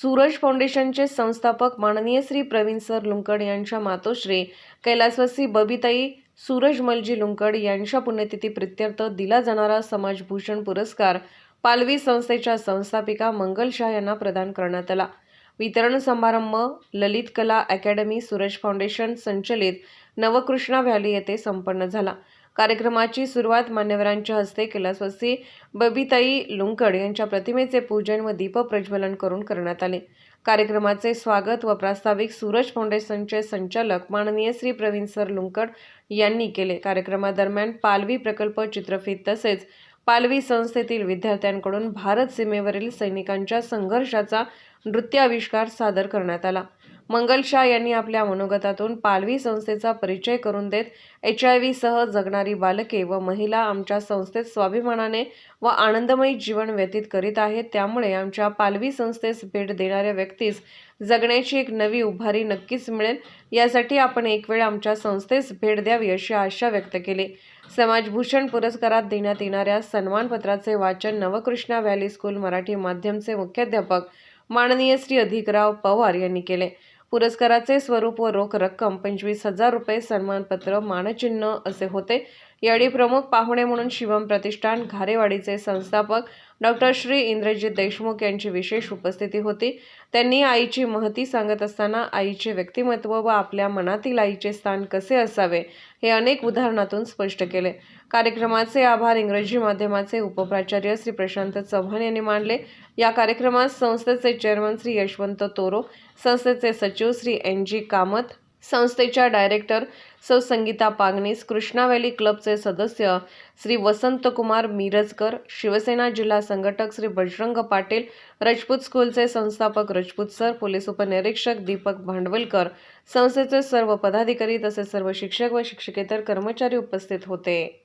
सूरज फाउंडेशनचे संस्थापक माननीय श्री प्रवीण सर लुंकड यांच्या मातोश्री कैलासवासी बबिताई सूरज मलजी लुंकड यांच्या पुण्यतिथी प्रित्यर्थ दिला जाणारा समाजभूषण पुरस्कार पालवी संस्थेच्या संस्थापिका मंगल शाह यांना प्रदान करण्यात आला. वितरण समारंभ ललित कला अकॅडमी सूरज फाउंडेशन संचलित नवकृष्णा व्हॅली येथे संपन्न झाला. कार्यक्रमाची सुरुवात मान्यवरांच्या हस्ते कैलासवासी बबिताई लुंकड यांच्या प्रतिमेचे पूजन व दीपप्रज्वलन करून करण्यात आले. कार्यक्रमाचे स्वागत व प्रास्ताविक सूरज फाउंडेशनचे संचालक माननीय श्री प्रवीण सर लुंकड यांनी केले. कार्यक्रमादरम्यान पालवी प्रकल्प चित्रफित तसेच पालवी संस्थेतील विद्यार्थ्यांकडून भारत सीमेवरील सैनिकांच्या संघर्षाचा नृत्याविष्कार सादर करण्यात आला. मंगल शाह यांनी आपल्या मनोगतातून पालवी संस्थेचा परिचय करून देत एच आय व्ही सह जगणारी बालके व महिला आमच्या संस्थेत स्वाभिमानाने व आनंदमयी जीवन व्यतीत करीत आहेत. त्यामुळे आमच्या पालवी संस्थेस भेट देणाऱ्या व्यक्तीस जगण्याची एक नवी उभारी नक्कीच मिळेल. यासाठी आपण एक वेळ आमच्या संस्थेस भेट द्यावी अशी आशा व्यक्त केली. समाजभूषण पुरस्कारात देण्यात येणाऱ्या सन्मानपत्राचे वाचन नवकृष्णा व्हॅली स्कूल मराठी माध्यमचे मुख्याध्यापक माननीय श्री अधिकराव पवार यांनी केले. पुरस्काराचे स्वरूप व रोख रक्कम पंचवीस हजार रुपये सन्मानपत्र मानचिन्ह असे होते. यावेळी प्रमुख पाहुणे म्हणून शिवम प्रतिष्ठान घारेवाडीचे संस्थापक डॉक्टर श्री इंद्रजित देशमुख यांची विशेष उपस्थिती होती. त्यांनी आईची महती सांगत असताना आईचे व्यक्तिमत्व व आपल्या मनातील आईचे स्थान कसे असावे हे अनेक उदाहरणातून स्पष्ट केले. कार्यक्रमाचे आभार इंग्रजी माध्यमाचे उपप्राचार्य श्री प्रशांत चव्हाण यांनी मानले. या कार्यक्रमात संस्थेचे चेअरमन श्री यशवंत तोरो संस्थेचे सचिव श्री एन जी कामत संस्थेच्या डायरेक्टर सौ संगीता पागनीस कृष्णा व्हॅली क्लबचे सदस्य श्री वसंतकुमार मिरजकर शिवसेना जिल्हा संघटक श्री बजरंग पाटील रजपूत स्कूलचे संस्थापक रजपूत सर पोलीस उपनिरीक्षक दीपक भांडवलकर संस्थेचे सर्व पदाधिकारी तसेच सर्व शिक्षक व शिक्षकेतर कर्मचारी उपस्थित होते.